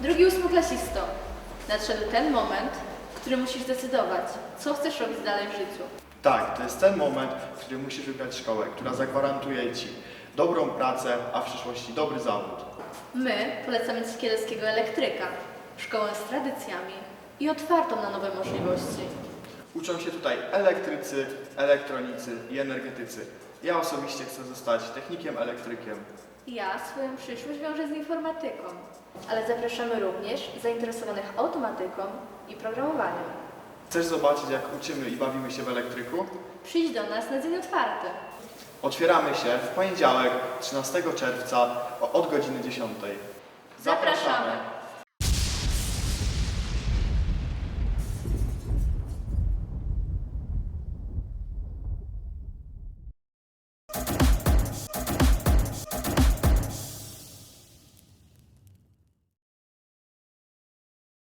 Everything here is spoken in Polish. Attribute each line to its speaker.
Speaker 1: Drogi ósmoklasisto, nadszedł ten moment, w którym musisz zdecydować, co chcesz robić dalej w życiu.
Speaker 2: Tak, to jest ten moment, w którym musisz wybrać szkołę, która zagwarantuje Ci dobrą pracę, a w przyszłości dobry zawód.
Speaker 1: My polecamy Ci kieleckiego elektryka, szkołę z tradycjami i otwartą na nowe możliwości.
Speaker 2: Uczą się tutaj elektrycy, elektronicy i energetycy. Ja osobiście chcę zostać technikiem elektrykiem.
Speaker 1: Ja swoją przyszłość wiążę z informatyką, ale zapraszamy również zainteresowanych automatyką i programowaniem.
Speaker 2: Chcesz zobaczyć, jak uczymy i bawimy się w elektryku?
Speaker 1: Przyjdź do nas na dzień otwarty.
Speaker 2: Otwieramy się w poniedziałek, 13 czerwca od godziny 10.
Speaker 1: Zapraszamy.